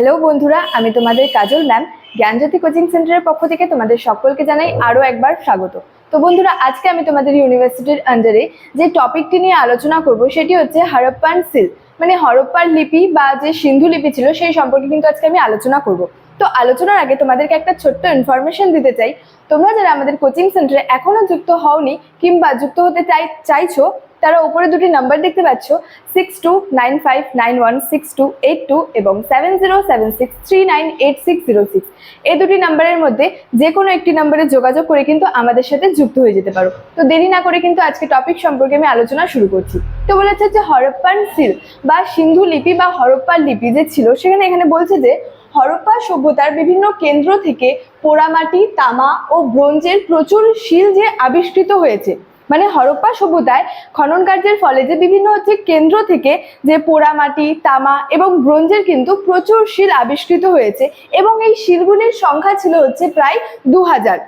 Hello বন্ধুরা, আমি তোমাদের কাজল ম্যাম জ্ঞানজ্যোতি কোচিং সেন্টারের পক্ষ থেকে তোমাদের সকলকে জানাই আরও একবার স্বাগত। তো বন্ধুরা, আজকে আমি তোমাদের ইউনিভার্সিটির আন্ডারে যে টপিকটি নিয়ে আলোচনা করব, সেটি হচ্ছে হরপ্পান সিল মানে হরপ্পার লিপি বা যে সিন্ধু লিপি ছিল, সেই সম্পর্কে কিন্তু আজকে আমি আলোচনা করব। তো আলোচনার আগে তোমাদেরকে একটা ছোট্ট ইনফরমেশন দিতে চাই। তোমরা যারা আমাদের কোচিং সেন্টারে এখনও যুক্ত হওনি কিংবা যুক্ত হতে চাই, চাইছো তারা উপরে দুটি নাম্বার দেখতে পাচ্ছ six two nine five nine one six two eight two এবং seven zero seven six three nine eight six zero six এই দুটি নাম্বারের মধ্যে যে কোনো একটি নাম্বারে যোগাযোগ করে কিন্তু আমাদের সাথে যুক্ত হয়ে যেতে পারো। তো দেরি না করে কিন্তু আজকে টপিক সম্পর্কে আমি আলোচনা শুরু করছি। তো বলেছে যে হরপ্পান সিল বা সিন্ধু লিপি বা হরপ্পার লিপি যে ছিল, সেখানে এখানে বলছে যে হরপ্পা সভ্যতার বিভিন্ন কেন্দ্র থেকে পোড়ামাটি, তামা ও ব্রোঞ্জের প্রচুর শিল যে আবিষ্কৃত হয়েছে মানে হরপ্পা সভ্যতায় খনন কার্যের ফলে যে বিভিন্ন হচ্ছে কেন্দ্র থেকে যে পোড়ামাটি তামা এবং ব্রোঞ্জের কিন্তু প্রচুর শিল আবিষ্কৃত হয়েছে এবং এই শিলগুলির সংখ্যা ছিল হচ্ছে প্রায় দু হাজার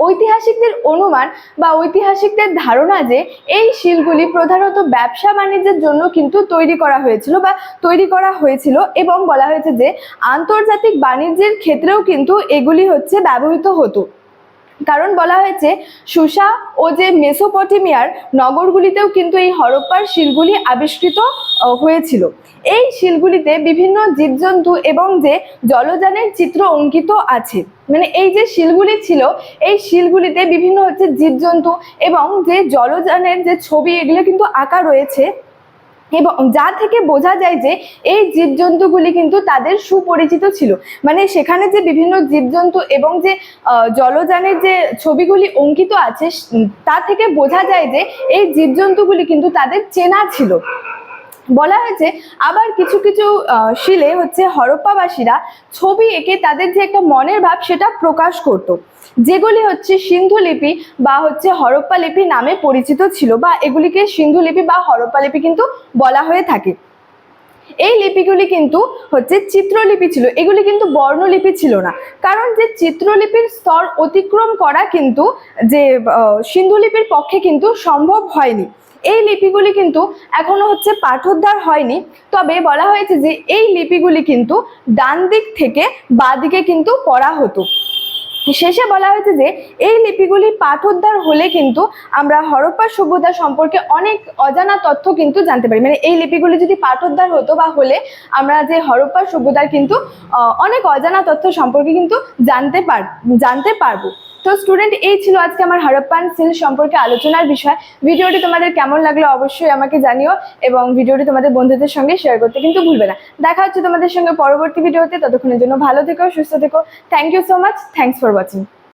ঐতিহাসিকদের অনুমান বা ঐতিহাসিকদের ধারণা যে এই শিলগুলি প্রধানত ব্যবসা বাণিজ্যের জন্য কিন্তু তৈরি করা হয়েছিল বা তৈরি করা হয়েছিল এবং বলা হয়েছে যে আন্তর্জাতিক বাণিজ্যের ক্ষেত্রেও কিন্তু এগুলি হচ্ছে ব্যবহৃত হতো। কারণ বলা হয়েছে, সুসা ও যে মেসোপটেমিয়ার নগরগুলিতেও কিন্তু এই হরপ্পার শিলগুলি আবিষ্কৃত হয়েছিল। এই শিলগুলিতে বিভিন্ন জীবজন্তু এবং যে জলযানের চিত্র অঙ্কিত আছে। মানে এই যে শিলগুলি ছিল, এই শিলগুলিতে বিভিন্ন হচ্ছে জীবজন্তু এবং যে জলযানের যে ছবি, এগুলো কিন্তু আঁকা রয়েছে। এবং যা থেকে বোঝা যায় যে এই জীবজন্তুগুলি কিন্তু তাদের সুপরিচিত ছিল। মানে সেখানে যে বিভিন্ন জীবজন্তু এবং যে জলযানের যে ছবিগুলি অঙ্কিত আছে তা থেকে বোঝা যায় যে এই জীবজন্তুগুলি কিন্তু তাদের চেনা ছিল। বলা হয়েছে আবার কিছু কিছু শিলে হচ্ছে হরপ্পাবাসীরা ছবি এঁকে তাদের যে একটা মনের ভাব সেটা প্রকাশ করত। যেগুলি হচ্ছে সিন্ধু লিপি বা হচ্ছে হরপ্পা লিপি নামে পরিচিত ছিল বা এগুলিকে সিন্ধু লিপি বা হরপ্পা লিপি কিন্তু বলা হয়ে থাকে। এই লিপিগুলি কিন্তু হচ্ছে চিত্রলিপি ছিল এগুলি কিন্তু বর্ণলিপি ছিল না। কারণ যে চিত্রলিপির স্তর অতিক্রম করা কিন্তু যে আহ, সিন্ধু লিপির পক্ষে কিন্তু সম্ভব হয়নি। এই লিপিগুলি কিন্তু এখনও হচ্ছে পাঠোদ্ধার হয়নি। তবে বলা হয়েছে যে এই লিপিগুলি কিন্তু ডান দিক থেকে বাঁ দিকে কিন্তু পড়া হতো। শেষে বলা হয়েছে যে এই লিপিগুলি পাঠোদ্ধার হলে কিন্তু আমরা হরপ্পা সভ্যতা সম্পর্কে অনেক অজানা তথ্য কিন্তু জানতে পারি। মানে এই লিপিগুলি যদি পাঠোদ্ধার হতো বা হলে আমরা যে হরপ্পা সভ্যতার কিন্তু অনেক অজানা তথ্য সম্পর্কে কিন্তু জানতে পার, জানতে পারব। তো স্টুডেন্ট এই ছিল আজকে আমার হরপ্পান সিল সম্পর্কে আলোচনার বিষয়। ভিডিওটি তোমাদের কেমন লাগল অবশ্যই আমাকে জানিও এবং ভিডিওটি তোমাদের বন্ধুদের সঙ্গে শেয়ার করতে কিন্তু ভুলবে না। দেখা হচ্ছে তোমাদের সঙ্গে পরবর্তী ভিডিওতে। ততক্ষণের জন্য ভালো থেকো, সুস্থ থেকো। Thank you so much thanks for watching